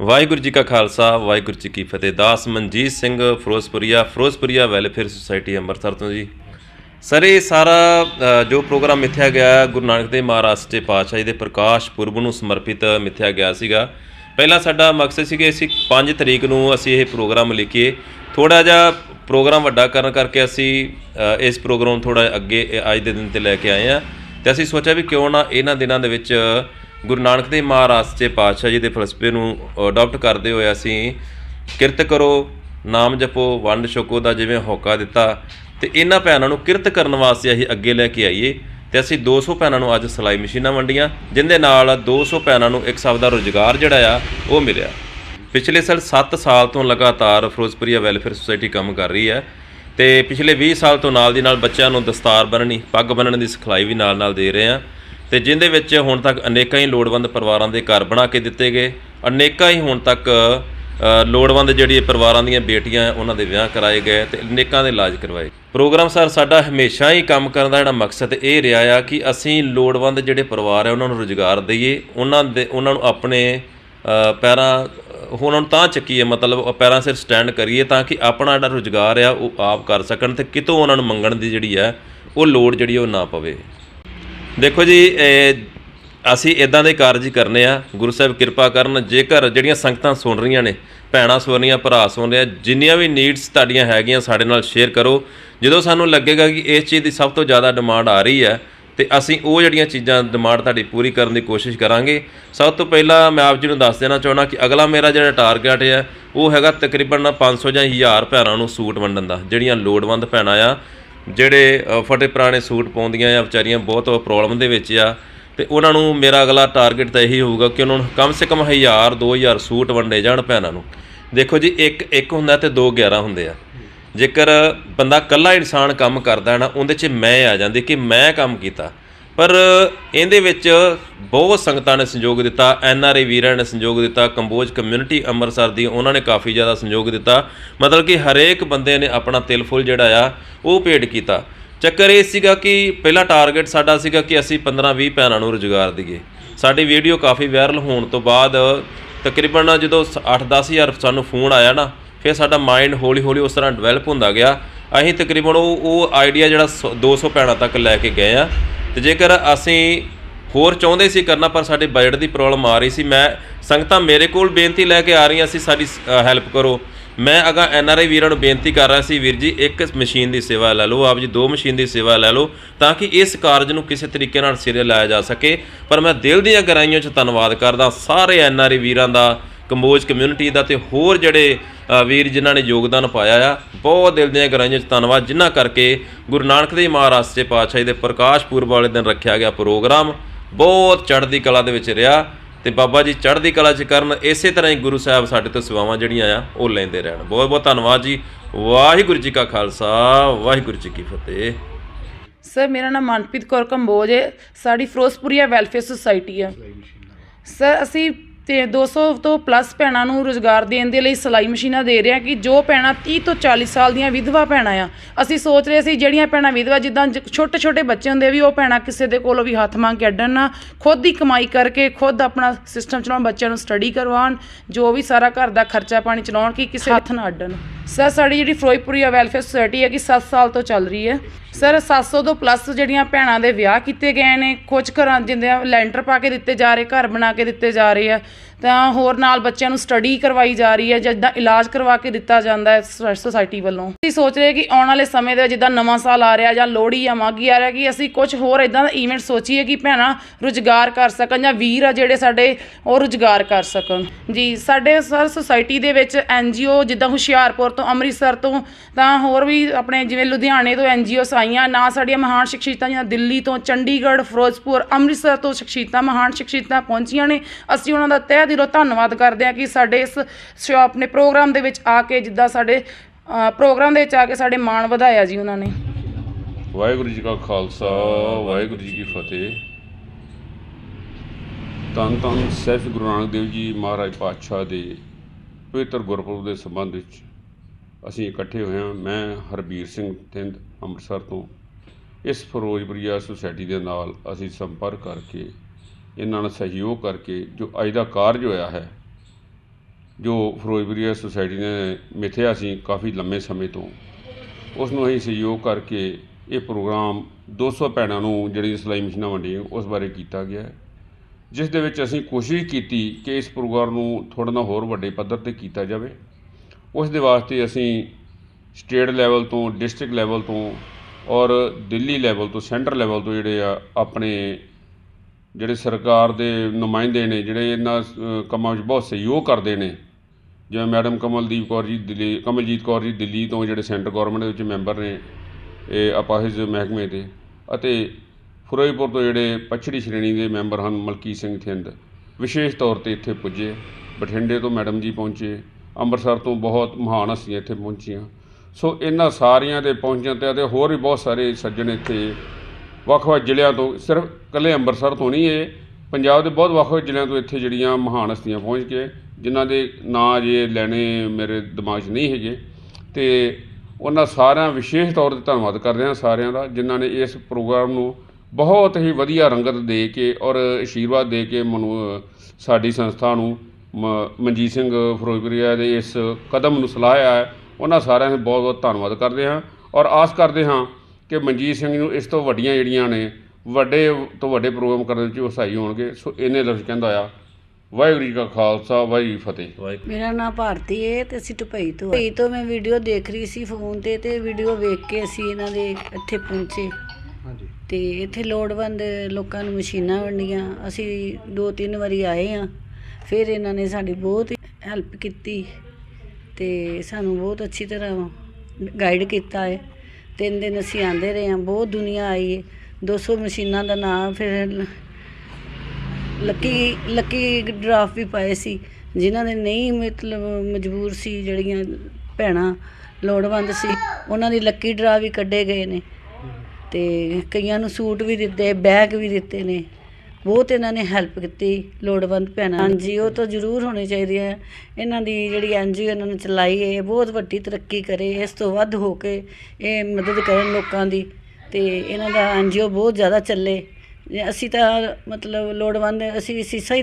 ਵਾਹਿਗੁਰੂ ਜੀ ਕਾ ਖਾਲਸਾ, ਵਾਹਿਗੁਰੂ ਜੀ ਕੀ ਫਤਿਹ। ਦਾਸ ਮਨਜੀਤ ਸਿੰਘ ਫਿਰੋਜ਼ਪੁਰੀਆ ਫਿਰੋਜ਼ਪੁਰੀਆ ਵੈਲਫੇਅਰ ਸੁਸਾਇਟੀ ਅੰਮ੍ਰਿਤਸਰ ਤੋਂ ਜੀ। ਸਰ, ਇਹ ਸਾਰਾ ਜੋ ਪ੍ਰੋਗਰਾਮ ਮਿੱਥਿਆ ਗਿਆ, ਗੁਰੂ ਨਾਨਕ ਦੇਵ ਮਹਾਰਾਜ ਸੱਚੇ ਪਾਤਸ਼ਾਹ ਜੀ ਦੇ ਪ੍ਰਕਾਸ਼ ਪੁਰਬ ਨੂੰ ਸਮਰਪਿਤ ਮਿੱਥਿਆ ਗਿਆ ਸੀਗਾ। ਪਹਿਲਾ ਸਾਡਾ ਮਕਸਦ ਸੀ ਕਿ ਅਸੀਂ 5 ਤਰੀਕ ਨੂੰ ਅਸੀਂ ਇਹ ਪ੍ਰੋਗਰਾਮ ਲਿਖੀਏ। ਥੋੜਾ ਜਿਹਾ ਪ੍ਰੋਗਰਾਮ ਵੱਡਾ ਕਰਨ ਕਰਕੇ ਅਸੀਂ ਇਸ ਪ੍ਰੋਗਰਾਮ ਥੋੜਾ ਅੱਗੇ ਅੱਜ ਦੇ ਦਿਨ ਤੇ ਲੈ ਕੇ ਆਏ ਆ ਤੇ ਅਸੀਂ ਸੋਚਿਆ ਵੀ ਕਿਉਂ ਨਾ ਇਹਨਾਂ ਦਿਨਾਂ ਦੇ ਵਿੱਚ ਗੁਰੂ ਨਾਨਕ ਦੇਵ ਮਹਾਰਾਜ ਸੱਚੇ ਪਾਤਸ਼ਾਹ ਜੀ ਦੇ ਫਲਸਫੇ ਨੂੰ ਅਡਾਪਟ ਕਰਦੇ ਹੋਏ ਅਸੀਂ ਕਿਰਤ ਕਰੋ, ਨਾਮ ਜਪੋ, ਵੰਡ ਛਕੋ ਦਾ ਜਿਵੇਂ ਹੋਕਾ ਦਿੱਤਾ ਤੇ ਇਹਨਾਂ ਭੈਣਾਂ ਨੂੰ ਕਿਰਤ ਕਰਨ ਵਾਸਤੇ ਅਸੀਂ ਅੱਗੇ ਲੈ ਕੇ ਆਈਏ ਤੇ ਅਸੀਂ 200 ਭੈਣਾਂ ਨੂੰ ਅੱਜ ਸਿਲਾਈ ਮਸ਼ੀਨਾਂ ਵੰਡੀਆਂ, ਜਿੰਦੇ ਨਾਲ 200 ਭੈਣਾਂ ਨੂੰ ਇੱਕ ਹਿਸਾਬ ਦਾ ਰੋਜ਼ਗਾਰ ਜਿਹੜਾ ਆ, ਉਹ ਮਿਲਿਆ। ਪਿਛਲੇ ਸਾਲ 7 ਸਾਲ ਤੋਂ ਲਗਾਤਾਰ ਫਿਰੋਜ਼ਪੁਰੀਆ ਵੈਲਫੇਅਰ ਸੁਸਾਇਟੀ ਕੰਮ ਕਰ ਰਹੀ ਹੈ ਤੇ ਪਿਛਲੇ 20 ਸਾਲ ਤੋਂ ਨਾਲ ਦੀ ਨਾਲ ਬੱਚਿਆਂ ਨੂੰ ਦਸਤਾਰ ਬੰਨਣੀ ਪੱਗ ਬੰਨਣ ਦੀ ਸਿਖਲਾਈ ਵੀ ਨਾਲ ਨਾਲ ਦੇ ਰਹੇ ਆ ਤੇ ਜਿੰਦੇ ਵਿੱਚ ਹੁਣ ਤੱਕ ਅਨੇਕਾਂ ਹੀ ਲੋੜਵੰਦ ਪਰਿਵਾਰਾਂ ਦੇ ਘਰ ਬਣਾ ਕੇ ਦਿੱਤੇ ਗਏ, ਅਨੇਕਾਂ ਹੀ ਹੁਣ ਤੱਕ ਲੋੜਵੰਦ ਜਿਹੜੀ ਪਰਿਵਾਰਾਂ ਦੀਆਂ ਬੇਟੀਆਂ ਉਹਨਾਂ ਦੇ ਵਿਆਹ ਕਰਾਏ ਗਏ ਤੇ ਅਨੇਕਾਂ ਦੇ ਇਲਾਜ ਕਰਵਾਏ ਪ੍ਰੋਗਰਾਮ ਸਰ, ਸਾਡਾ ਹਮੇਸ਼ਾ ਹੀ ਕੰਮ ਕਰਨ ਦਾ ਜਿਹੜਾ ਮਕਸਦ ਇਹ ਰਿਹਾ ਆ ਕਿ ਅਸੀਂ ਲੋੜਵੰਦ ਜਿਹੜੇ ਪਰਿਵਾਰ ਆ, ਉਹਨਾਂ ਨੂੰ ਰੁਜ਼ਗਾਰ ਦਈਏ, ਉਹਨਾਂ ਦੇ, ਉਹਨਾਂ ਨੂੰ ਆਪਣੇ ਪੈਰਾਂ, ਉਹਨਾਂ ਨੂੰ ਤਾਂ ਚੱਕੀਏ, ਮਤਲਬ ਪੈਰਾਂ ਸਿਰ ਸਟੈਂਡ ਕਰੀਏ ਤਾਂ ਕਿ ਆਪਣਾ ਜਿਹੜਾ ਰੁਜ਼ਗਾਰ ਆ, ਉਹ ਆਪ ਕਰ ਸਕਣ ਤੇ ਕਿਤੋਂ ਉਹਨਾਂ ਨੂੰ ਮੰਗਣ ਦੀ ਜਿਹੜੀ ਹੈ ਉਹ ਲੋੜ ਜਿਹੜੀ ਉਹ ਨਾ ਪਵੇ। ਦੇਖੋ ਜੀ ਅਸੀਂ ਇਦਾਂ ਦੇ ਕਾਰਜ ਹੀ ਕਰਨੇ ਆ। ਗੁਰੂ ਸਾਹਿਬ ਕਿਰਪਾ ਕਰਨ, ਜੇਕਰ ਜਿਹੜੀਆਂ ਸੰਗਤਾਂ ਸੁਣ ਰਹੀਆਂ ਨੇ, ਭੈਣਾਂ ਸੁਣ ਰਹੀਆਂ, ਭਰਾ ਸੁਣ ਰਹੇ ਆ ਜਿੰਨੀਆਂ ਵੀ ਨੀਡਸ ਤੁਹਾਡੀਆਂ ਹੈਗੀਆਂ, ਸਾਡੇ ਨਾਲ ਸ਼ੇਅਰ ਕਰੋ। ਜਦੋਂ ਸਾਨੂੰ ਲੱਗੇਗਾ ਕਿ ਇਸ ਚੀਜ਼ ਦੀ ਸਭ ਤੋਂ ਜ਼ਿਆਦਾ ਡਿਮਾਂਡ ਆ ਰਹੀ ਹੈ, ਤੇ ਅਸੀਂ ਉਹ ਜਿਹੜੀਆਂ ਚੀਜ਼ਾਂ ਡਿਮਾਂਡ ਤੁਹਾਡੀ ਪੂਰੀ ਕਰਨ ਦੀ ਕੋਸ਼ਿਸ਼ ਕਰਾਂਗੇ। ਸਭ ਤੋਂ ਪਹਿਲਾਂ ਮੈਂ ਆਪ ਜੀ ਨੂੰ ਦੱਸ ਦੇਣਾ ਚਾਹੁੰਦਾ ਕਿ ਅਗਲਾ ਮੇਰਾ ਜਿਹੜਾ ਟਾਰਗੇਟ ਹੈ, ਉਹ ਹੈਗਾ ਤਕਰੀਬਨ 500 ਜਾਂ 1000 ਭੈਣਾਂ ਨੂੰ ਸੂਟ ਵੰਡਣ ਦਾ, ਜਿਹੜੀਆਂ ਲੋੜਵੰਦ ਭੈਣਾਂ ਆ। ਜਿਹੜੇ ਫਟੇ ਪੁਰਾਣੇ ਸੂਟ ਪਾਉਂਦੀਆਂ ਆ ਵਿਚਾਰੀਆਂ ਬਹੁਤ ਪ੍ਰੋਬਲਮ ਦੇ ਵਿੱਚ ਆ, ਤੇ ਉਹਨਾਂ ਨੂੰ ਮੇਰਾ ਅਗਲਾ ਟਾਰਗੇਟ ਤਾਂ ਇਹੀ ਹੋਊਗਾ ਕਿ ਉਹਨਾਂ ਨੂੰ ਕਮ ਸੇ ਕਮ 1000 2000 ਸੂਟ ਵੰਡੇ ਜਾਣ ਭੈਣਾਂ ਨੂੰ। ਦੇਖੋ ਜੀ, ਇੱਕ ਇੱਕ ਹੁੰਦਾ ਤੇ ਦੋ 11 ਹੁੰਦੇ ਆ। ਜੇਕਰ ਬੰਦਾ ਕੱਲਾ ਇਨਸਾਨ ਕੰਮ ਕਰਦਾ ਨਾ, ਉਹਦੇ 'ਚ ਮੈਂ ਆ ਜਾਂਦੀ ਕਿ ਮੈਂ ਕੰਮ ਕੀਤਾ। ਪਰ ਇਹਦੇ ਵਿੱਚ ਬਹੁਤ ਸੰਗਤਾਂ ਨੇ ਸਹਿਯੋਗ ਦਿੱਤਾ, ਐਨ ਆਰ ਆਈ ਵੀਰਾਂ ਨੇ ਸਹਿਯੋਗ ਦਿੱਤਾ, ਕੰਬੋਜ ਕਮਿਊਨਿਟੀ ਅੰਮ੍ਰਿਤਸਰ ਦੀ ਉਹਨਾਂ ਨੇ ਕਾਫੀ ਜ਼ਿਆਦਾ ਸਹਿਯੋਗ ਦਿੱਤਾ। ਮਤਲਬ ਕਿ ਹਰੇਕ ਬੰਦੇ ਨੇ ਆਪਣਾ ਤਿਲ ਫੁੱਲ ਜਿਹੜਾ ਆ, ਉਹ ਭੇਟ ਕੀਤਾ। ਚੱਕਰ ਇਹ ਸੀਗਾ ਕਿ ਪਹਿਲਾ ਟਾਰਗੇਟ ਸਾਡਾ ਸੀਗਾ ਕਿ ਅਸੀਂ 15-20 ਭੈਣਾਂ ਨੂੰ ਰੁਜ਼ਗਾਰ ਦਈਏ। ਸਾਡੀ ਵੀਡੀਓ ਕਾਫੀ ਵਾਇਰਲ ਹੋਣ ਤੋਂ ਬਾਅਦ ਤਕਰੀਬਨ ਜਦੋਂ 8-10 ਹਜ਼ਾਰ ਸਾਨੂੰ ਫੋਨ ਆਇਆ ਨਾ, ਫਿਰ ਸਾਡਾ ਮਾਈਂਡ ਹੌਲੀ-ਹੌਲੀ ਉਸ ਤਰ੍ਹਾਂ ਡਿਵੈਲਪ ਹੁੰਦਾ ਗਿਆ। ਅਸੀਂ ਤਕਰੀਬਨ ਉਹ ਉਹ ਆਈਡੀਆ ਜਿਹੜਾ ਸ- 200 ਭੈਣਾਂ ਤੱਕ ਲੈ ਕੇ ਗਏ ਆ। ਤੇ ਜੇਕਰ ਅਸੀਂ ਹੋਰ ਚਾਹੁੰਦੇ ਸੀ ਕਰਨਾ, ਪਰ ਸਾਡੇ ਬਜਟ ਦੀ ਪ੍ਰੋਬਲਮ ਆ ਰਹੀ ਸੀ, ਮੈਂ ਸੰਗਤਾਂ ਮੇਰੇ ਕੋਲ ਬੇਨਤੀ ਲੈ ਕੇ ਆ ਰਹੀਆਂ ਸੀ, ਸਾਡੀ ਹੈਲਪ ਕਰੋ। ਮੈਂ ਅਗਾ ਐਨ ਆਰ ਆਈ ਵੀਰਾਂ ਨੂੰ ਬੇਨਤੀ ਕਰ ਰਿਹਾ ਸੀ, ਵੀਰ ਜੀ, ਇੱਕ ਮਸ਼ੀਨ ਦੀ ਸੇਵਾ ਲੈ ਲਓ, ਆਪ ਜੀ ਦੋ ਮਸ਼ੀਨ ਦੀ ਸੇਵਾ ਲੈ ਲਓ, ਤਾਂ ਕਿ ਇਸ ਕਾਰਜ ਨੂੰ ਕਿਸੇ ਤਰੀਕੇ ਨਾਲ ਸਿਰੇ ਲਾਇਆ ਜਾ ਸਕੇ। ਪਰ ਮੈਂ ਦਿਲ ਦੀਆਂ ਗਹਿਰਾਈਆਂ 'ਚ ਧੰਨਵਾਦ ਕਰਦਾ, ਸਾਰੇ ਐਨ ਆਰ ਆਈ ਵੀਰਾਂ ਦਾ ਕੰਬੋਜ ਕਮਿਊਨਿਟੀ ਦਾ ਤੇ ਹੋਰ ਜਿਹੜੇ ਵੀਰ ਜਿਨ੍ਹਾਂ ਨੇ ਯੋਗਦਾਨ ਪਾਇਆ ਆ, ਬਹੁਤ ਦਿਲ ਦੀਆਂ ਗਹਿਰਾਈਆਂ 'ਚ ਧੰਨਵਾਦ ਜਿਨ੍ਹਾਂ ਕਰਕੇ ਗੁਰੂ ਨਾਨਕ ਦੇਵ ਮਹਾਰਾਜ ਸੱਚੇ ਪਾਤਸ਼ਾਹ ਦੇ ਪ੍ਰਕਾਸ਼ ਪੁਰਬ ਵਾਲੇ ਦਿਨ ਰੱਖਿਆ ਗਿਆ ਪ੍ਰੋਗਰਾਮ, ਬਹੁਤ ਚੜ੍ਹਦੀ ਕਲਾ ਦੇ ਵਿੱਚ ਰਿਹਾ ਤੇ ਬਾਬਾ ਜੀ ਚੜ੍ਹਦੀ ਕਲਾ 'ਚ ਕਰਨ ਇਸੇ ਤਰ੍ਹਾਂ ਹੀ ਗੁਰੂ ਸਾਹਿਬ ਸਾਡੇ ਤੋਂ ਸੇਵਾਵਾਂ ਜਿਹੜੀਆਂ ਆ, ਉਹ ਲੈਂਦੇ ਰਹਿਣ। ਬਹੁਤ ਬਹੁਤ ਧੰਨਵਾਦ ਜੀ। ਵਾਹਿਗੁਰੂ ਜੀ ਕਾ ਖਾਲਸਾ, ਵਾਹਿਗੁਰੂ ਜੀ ਕੀ ਫਤਿਹ। ਸਰ ਮੇਰਾ ਨਾਮ ਮਨਪ੍ਰੀਤ ਕੌਰ ਕੰਬੋਜ ਹੈ। ਸਾਡੀ ਫਿਰੋਜ਼ਪੁਰੀਆ ਵੈਲਫੇਅਰ ਸੁਸਾਇਟੀ ਹੈ। ਸਰ ਅਸੀਂ ਤੇ 200 ਤੋਂ ਪਲੱਸ ਭੈਣਾਂ ਨੂੰ ਰੋਜ਼ਗਾਰ ਦੇਣ ਦੇ ਲਈ ਸਿਲਾਈ ਮਸ਼ੀਨਾਂ ਦੇ ਰਹੇ ਕਿ ਜੋ ਭੈਣਾਂ 30 ਤੋਂ 40 ਸਾਲ ਦੀਆਂ ਵਿਧਵਾ ਭੈਣਾਂ ਆ। ਅਸੀਂ ਸੋਚ ਰਹੇ ਸੀ ਜਿਹੜੀਆਂ ਭੈਣਾਂ ਵਿਧਵਾ ਜਿੱਦਾਂ ਛੋਟੇ ਛੋਟੇ ਬੱਚੇ ਹੁੰਦੇ ਵੀ ਉਹ ਭੈਣਾਂ ਕਿਸੇ ਦੇ ਕੋਲੋਂ ਵੀ ਹੱਥ ਮੰਗ ਕੇ ਅੱਡਣ ਨਾ ਖੁਦ ਹੀ ਕਮਾਈ ਕਰਕੇ ਖੁਦ ਆਪਣਾ ਸਿਸਟਮ ਚਲਾਉਣ ਬੱਚਿਆਂ ਨੂੰ ਸਟੱਡੀ ਕਰਵਾਉਣ ਜੋ ਵੀ ਸਾਰਾ ਘਰ ਦਾ ਖਰਚਾ ਪਾਣੀ ਚਲਾਉਣ ਕਿ ਕਿਸੇ ਹੱਥ ਨਾ ਅੱਡਣ। ਸਰ ਸਾਡੀ ਜਿਹੜੀ ਫਿਰੋਜ਼ਪੁਰੀਆ ਵੈਲਫੇਅਰ ਸੁਸਾਇਟੀ ਹੈ ਕਿ 7 ਸਾਲ ਤੋਂ ਚੱਲ ਰਹੀ ਹੈ। ਸਰ 700 ਤੋਂ ਪਲੱਸ ਜਿਹੜੀਆਂ ਭੈਣਾਂ ਦੇ ਵਿਆਹ ਕੀਤੇ ਗਏ ਨੇ, ਕੁਝ ਘਰਾਂ ਜਿੰਦੇ ਲੈਂਟਰ ਪਾ ਕੇ ਦਿੱਤੇ ਜਾ ਰਹੇ, ਘਰ ਬਣਾ ਕੇ ਦਿੱਤੇ ਜਾ ਰਹੇ ਆ, ਤਾਂ ਹੋਰ ਨਾਲ ਬੱਚਿਆਂ ਨੂੰ ਸਟੱਡੀ ਕਰਵਾਈ ਜਾ ਰਹੀ ਹੈ, ਜਿੱਦਾਂ ਇਲਾਜ ਕਰਵਾ ਕੇ ਦਿੱਤਾ ਜਾਂਦਾ ਹੈ ਸੋ- ਸੁਸਾਇਟੀ ਵੱਲੋਂ। ਅਸੀਂ ਸੋਚ ਰਹੇ ਕਿ ਆਉਣ ਵਾਲੇ ਸਮੇਂ ਦੇ ਜਿੱਦਾਂ ਨਵਾਂ ਸਾਲ ਆ ਰਿਹਾ ਜਾਂ ਲੋਹੜੀ ਜਾਂ ਮਾਘੀ ਆ ਰਿਹਾ, ਕਿ ਅਸੀਂ ਕੁਝ ਹੋਰ ਇਦਾਂ ਦਾ ਈਵੈਂਟ ਸੋਚੀਏ ਕਿ ਭੈਣਾਂ ਰੁਜ਼ਗਾਰ ਕਰ ਸਕਣ ਜਾਂ ਵੀਰ ਆ ਜਿਹੜੇ ਸਾਡੇ, ਉਹ ਰੁਜ਼ਗਾਰ ਕਰ ਸਕਣ। ਜੀ, ਸਾਡੇ ਸਰ ਸੁਸਾਇਟੀ ਦੇ ਵਿੱਚ ਐਨਜੀਓ ਜਿੱਦਾਂ ਹੁਸ਼ਿਆਰਪੁਰ ਤੋਂ ਅੰਮ੍ਰਿਤਸਰ ਤੋਂ, ਤਾਂ ਹੋਰ ਵੀ ਆਪਣੇ ਜਿਵੇਂ ਲੁਧਿਆਣੇ ਤੋਂ ਐਨਜੀਓਸ ਆਈਆਂ ਨਾ ਸਾਡੀਆਂ ਮਹਾਨ ਸ਼ਖਸੀਅਤਾਂ ਜਿਵੇਂ ਦਿੱਲੀ ਤੋਂ ਚੰਡੀਗੜ੍ਹ, ਫਿਰੋਜ਼ਪੁਰ, ਅੰਮ੍ਰਿਤਸਰ ਤੋਂ ਸ਼ਖਸੀਅਤਾਂ ਮਹਾਨ ਸ਼ਖਸੀਅਤਾਂ ਪਹੁੰਚੀਆਂ ਨੇ। ਅਸੀਂ ਉਹਨਾਂ ਦਾ ਤਹਿ ਦਿਲੋਂ ਧੰਨਵਾਦ ਕਰਦੇ ਹਾਂ ਕਿ ਸਾਡੇ ਇਸ ਸ਼ਾਪ ਨੇ ਪ੍ਰੋਗਰਾਮ ਦੇ ਵਿੱਚ ਆ ਕੇ ਜਿੱਦਾਂ ਸਾਡੇ ਪ੍ਰੋਗਰਾਮ ਦੇ ਵਿੱਚ ਆ ਕੇ ਸਾਡੇ ਮਾਣ ਵਧਾਇਆ ਜੀ ਉਹਨਾਂ ਨੇ। ਵਾਹਿਗੁਰੂ ਜੀ ਕਾ ਖਾਲਸਾ, ਵਾਹਿਗੁਰੂ ਜੀ ਕੀ ਫਤਿਹ। ਧੰਨ ਧੰਨ ਸਹਿਬ ਗੁਰੂ ਨਾਨਕ ਦੇਵ ਜੀ ਮਹਾਰਾਜ ਪਾਤਸ਼ਾਹ ਦੇ ਪਵਿੱਤਰ ਗੁਰਪੁਰਬ ਦੇ ਸੰਬੰਧ ਵਿੱਚ ਅਸੀਂ ਇਕੱਠੇ ਹੋਏ ਹਾਂ। ਮੈਂ, ਹਰਬੀਰ ਸਿੰਘ ਥਿੰਦ, ਅੰਮ੍ਰਿਤਸਰ ਤੋਂ। ਇਸ ਫਿਰੋਜ਼ਪੁਰੀਆ ਸੁਸਾਇਟੀ ਦੇ ਨਾਲ ਅਸੀਂ ਸੰਪਰਕ ਕਰਕੇ, ਇਹਨਾਂ ਨਾਲ ਸਹਿਯੋਗ ਕਰਕੇ, ਜੋ ਅੱਜ ਦਾ ਕਾਰਜ ਹੋਇਆ ਹੈ, ਜੋ ਫਿਰੋਜ਼ਪੁਰੀਆ ਸੁਸਾਇਟੀ ਨੇ ਮਿਥਿਆ ਸੀ ਕਾਫੀ ਲੰਮੇ ਸਮੇਂ ਤੋਂ ਉਸ ਨੂੰ ਅਸੀਂ ਸਹਿਯੋਗ ਕਰਕੇ ਇਹ ਪ੍ਰੋਗਰਾਮ 200 ਭੈਣਾਂ ਨੂੰ ਜਿਹੜੀ ਸਿਲਾਈ ਮਸ਼ੀਨਾਂ ਵੰਡੀਆਂ, ਉਸ ਬਾਰੇ ਕੀਤਾ ਗਿਆ। ਹੈ ਜਿਸ ਦੇ ਵਿੱਚ ਅਸੀਂ ਕੋਸ਼ਿਸ਼ ਕੀਤੀ ਕਿ ਇਸ ਪ੍ਰੋਗਰਾਮ ਨੂੰ ਥੋੜ੍ਹਾ ਨਾ ਹੋਰ ਵੱਡੇ ਪੱਧਰ ਤੇ ਕੀਤਾ ਜਾਵੇ। ਉਸ ਦੇ ਵਾਸਤੇ ਅਸੀਂ ਸਟੇਟ ਲੈਵਲ ਤੋਂ, ਡਿਸਟ੍ਰਿਕਟ ਲੈਵਲ ਤੋਂ ਔਰ ਦਿੱਲੀ ਲੈਵਲ ਤੋਂ, ਸੈਂਟਰ ਲੈਵਲ ਤੋਂ ਜਿਹੜੇ ਆ, ਆਪਣੇ ਜਿਹੜੇ ਸਰਕਾਰ ਦੇ ਨੁਮਾਇੰਦੇ ਨੇ, ਜਿਹੜੇ ਇਹਨਾਂ ਕੰਮਾਂ ਵਿੱਚ ਬਹੁਤ ਸਹਿਯੋਗ ਕਰਦੇ ਨੇ। ਜਿਵੇਂ ਮੈਡਮ ਕਮਲਦੀਪ ਕੌਰ ਜੀ ਦਿੱਲੀ, ਕਮਲਜੀਤ ਕੌਰ ਜੀ ਦਿੱਲੀ ਤੋਂ ਜਿਹੜੇ ਸੈਂਟਰ ਗਵਰਨਮੈਂਟ ਦੇ ਵਿੱਚ ਮੈਂਬਰ ਨੇ, ਇਹ ਅਪਾਹਿਜ ਮਹਿਕਮੇ ਦੇ ਅਤੇ ਫਿਰੋਜ਼ਪੁਰ ਤੋਂ ਜਿਹੜੇ ਪਛੜੀ ਸ਼੍ਰੇਣੀ ਦੇ ਮੈਂਬਰ ਹਨ ਮਲਕੀ ਸਿੰਘ ਥਿੰਦ। ਵਿਸ਼ੇਸ਼ ਤੌਰ ਤੇ ਇੱਥੇ ਪੁੱਜੇ, ਬਠਿੰਡੇ ਤੋਂ ਮੈਡਮ ਜੀ ਪਹੁੰਚੇ ਅੰਮ੍ਰਿਤਸਰ ਤੋਂ ਬਹੁਤ ਮਹਾਨ ਹਸਤੀਆਂ ਇੱਥੇ ਪਹੁੰਚੀਆਂ ਸੋ ਇਹਨਾਂ ਸਾਰੀਆਂ ਦੇ ਪਹੁੰਚਣ ਤੇ ਅਤੇ ਹੋਰ ਵੀ ਬਹੁਤ ਸਾਰੇ ਸੱਜਣ ਇੱਥੇ ਵੱਖ-ਵੱਖ ਜ਼ਿਲ੍ਹਿਆਂ ਤੋਂ, ਸਿਰਫ ਇਕੱਲੇ ਅੰਮ੍ਰਿਤਸਰ ਤੋਂ ਨਹੀਂ, ਇਹ ਪੰਜਾਬ ਦੇ ਬਹੁਤ ਵੱਖ-ਵੱਖ ਜ਼ਿਲ੍ਹਿਆਂ ਤੋਂ ਇੱਥੇ ਜਿਹੜੀਆਂ ਮਹਾਨ ਹਸਤੀਆਂ ਪਹੁੰਚ ਕੇ ਜਿਨ੍ਹਾਂ ਦੇ ਨਾਂ ਜੇ ਲੈਣੇ ਮੇਰੇ ਦਿਮਾਗ 'ਚ ਨਹੀਂ ਹੈਗੇ। ਤੇ ਉਹਨਾਂ ਸਾਰਿਆਂ ਵਿਸ਼ੇਸ਼ ਤੌਰ ਤੇ ਧੰਨਵਾਦ ਕਰਦੇ ਹਾਂ ਸਾਰਿਆਂ ਦਾ, ਜਿਨ੍ਹਾਂ ਨੇ ਇਸ ਪ੍ਰੋਗਰਾਮ ਨੂੰ ਬਹੁਤ ਹੀ ਵਧੀਆ ਰੰਗਤ ਦੇ ਕੇ ਔਰ ਆਸ਼ੀਰਵਾਦ ਦੇ ਕੇ ਮਨੂੰ, ਸਾਡੀ ਸੰਸਥਾ ਨੂੰ ਮਨਜੀਤ ਸਿੰਘ ਫਿਰੋਜ਼ਪੁਰੀਆ ਦੇ ਇਸ ਕਦਮ ਨੂੰ ਸਲਾਹਿਆ ਹੈ। ਉਹਨਾਂ ਸਾਰਿਆਂ ਦਾ ਬਹੁਤ ਬਹੁਤ ਧੰਨਵਾਦ ਕਰਦੇ ਹਾਂ ਔਰ ਆਸ ਕਰਦੇ ਹਾਂ ਕਿ ਮਨਜੀਤ ਸਿੰਘ ਨੂੰ ਇਸ ਤੋਂ ਵੱਡੀਆਂ ਜਿਹੜੀਆਂ ਨੇ ਵੱਡੇ ਤੋਂ ਵੱਡੇ ਪ੍ਰੋਗਰਾਮ ਕਰਨ ਵਿੱਚ ਉਹ ਸਹਾਈ ਹੋਣਗੇ। ਸੋ ਇਹਨੇ ਲਫ਼ਜ਼ ਕਹਿੰਦਾ ਆ ਵਾਹਿਗੁਰੂ ਜੀ ਕਾ ਖਾਲਸਾ ਵਾਹਿਗੁਰੂ ਫਤਿਹ। ਵਾਹਿਗੁਰੂ। ਮੇਰਾ ਨਾਮ ਭਾਰਤੀ ਹੈ ਤੇ ਅਸੀਂ ਟੁਪਈ ਤੋਂ ਟੁਪਈ ਤੋਂ ਮੈਂ ਵੀਡੀਓ ਦੇਖ ਰਹੀ ਸੀ ਫੋਨ ਤੇ ਤੇ ਵੀਡੀਓ ਵੇਖ ਕੇ ਅਸੀਂ ਇਹਨਾਂ ਦੇ ਇੱਥੇ ਪਹੁੰਚੇ। ਹਾਂਜੀ। ਤੇ ਇੱਥੇ ਲੋੜਵੰਦ ਲੋਕਾਂ ਨੂੰ ਮਸ਼ੀਨਾਂ ਵੰਡੀਆਂ। ਅਸੀਂ ਦੋ ਤਿੰਨ ਵਾਰੀ ਆਏ ਆ ਫਿਰ ਇਹਨਾਂ ਨੇ ਸਾਡੀ ਬਹੁਤ ਹੈਲਪ ਕੀਤੀ ਤੇ ਸਾਨੂੰ ਬਹੁਤ ਅੱਛੀ ਤਰ੍ਹਾਂ ਗਾਈਡ ਕੀਤਾ ਹੈ। ਤਿੰਨ ਦਿਨ ਅਸੀਂ ਆਂਦੇ ਰਹੇ ਹਾਂ, ਬਹੁਤ ਦੁਨੀਆ ਆਈ ਹੈ। 200 ਮਸ਼ੀਨਾਂ ਦਾ ਨਾਮ ਫਿਰ ਲੱਕੀ ਲੱਕੀ ਡਰਾਫਟ ਵੀ ਪਾਏ ਸੀ, ਜਿਨ੍ਹਾਂ ਦੇ ਨਹੀਂ ਮਤਲਬ ਮਜਬੂਰ ਸੀ, ਜਿਹੜੀਆਂ ਭੈਣਾਂ ਲੋੜਵੰਦ ਸੀ, ਉਹਨਾਂ ਦੀ ਲੱਕੀ ਡਰਾ ਵੀ ਕੱਢੇ ਗਏ ਨੇ ਤੇ ਕਈਆਂ ਨੂੰ ਸੂਟ ਵੀ ਦਿੱਤੇ ਬੈਗ ਵੀ ਦਿੱਤੇ ਨੇ। ਬਹੁਤ ਇਹਨਾਂ ਨੇ ਹੈਲਪ ਕੀਤੀ, ਲੋੜਵੰਦ ਭੈਣਾਂ ਹਾਂਜੀ, ਉਹ ਤਾਂ ਜ਼ਰੂਰ ਹੋਣੀ ਚਾਹੀਦੀ ਹੈ। ਇਹਨਾਂ ਦੀ ਜਿਹੜੀ ਐੱਨ ਜੀ ਓ ਇਹਨਾਂ ਨੇ ਚਲਾਈ ਹੈ, ਇਹ ਬਹੁਤ ਵੱਡੀ ਤਰੱਕੀ ਕਰੇ, ਇਸ ਤੋਂ ਵੱਧ ਹੋ ਕੇ ਇਹ ਮਦਦ ਕਰਨ ਲੋਕਾਂ ਦੀ। ਅਤੇ ਇਹਨਾਂ ਦਾ ਐਨ ਜੀ ਓ ਬਹੁਤ ਜ਼ਿਆਦਾ ਚੱਲੇ। ਅਸੀਂ ਤਾਂ ਮਤਲਬ ਲੋੜਵੰਦ, ਅਸੀਂ ਸੀਸਾ ਹੀ